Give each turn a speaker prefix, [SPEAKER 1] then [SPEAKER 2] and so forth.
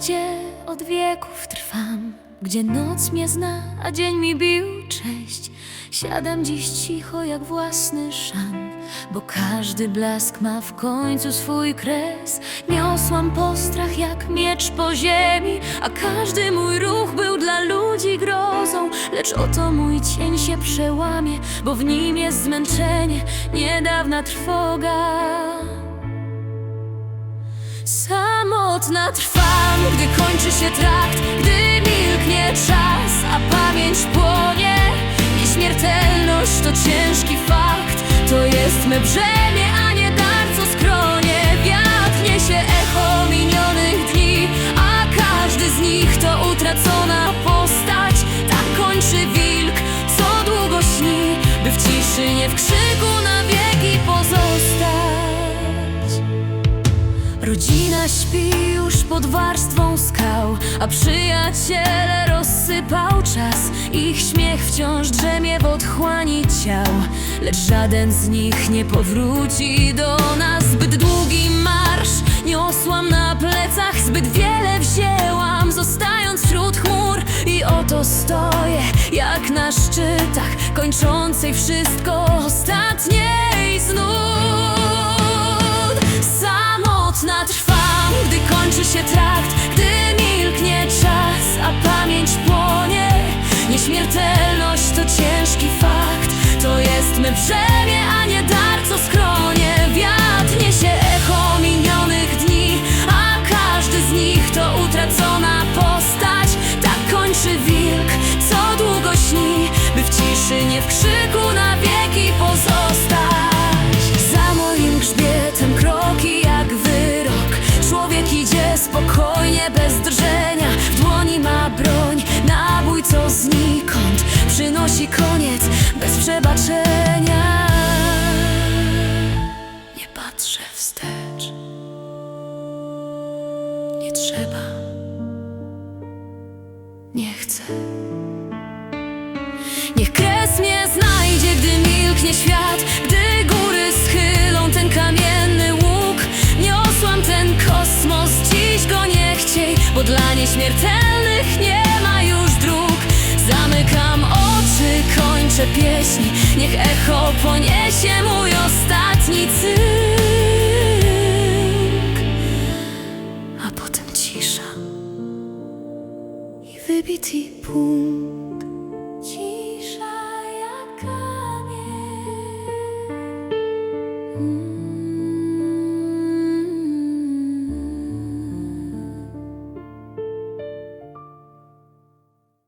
[SPEAKER 1] gdzie od wieków trwam, gdzie noc mnie zna, a dzień mi bił cześć. Siadam dziś cicho jak własny szan, bo każdy blask ma w końcu swój kres. Niosłam postrach jak miecz po ziemi, a każdy mój ruch był dla ludzi grozą. Lecz oto mój cień się przełamie, bo w nim jest zmęczenie, niedawna trwoga. Samotna trwam, gdy kończy się trakt, gdy milknie czas, a pamięć płonie. Nieśmiertelność to ciężki fakt, to jest me brzemię, pod warstwą skał, a przyjaciele rozsypał czas. Ich śmiech wciąż drzemie w otchłani ciał, lecz żaden z nich nie powróci do nas. Zbyt długi marsz niosłam na plecach, zbyt wiele wzięłam, zostając wśród chmur. I oto stoję, jak na szczytach, kończącej wszystko ostatniej znów. Brzemię, a nie dar, co skronie. Wiatr niesie echo minionych dni, a każdy z nich to utracona postać. Tak kończy wilk, co długo śni, by w ciszy, nie w krzyku na wieki pozostać. Za moim grzbietem kroki jak wyrok. Człowiek idzie spokojnie, bez drżenia. W dłoni ma broń, nabój co znikąd przynosi koniec bez przebaczenia. Nie patrzę wstecz. Nie trzeba. Nie chcę. Niech kres mnie znajdzie, gdy milknie świat Gdy góry schylą ten kamienny łuk Niosłam ten kosmos, dziś go nie chciej Bo dla nieśmiertelnych pieśń Niech echo poniesie mój ostatni cynk A potem cisza i wybity punkt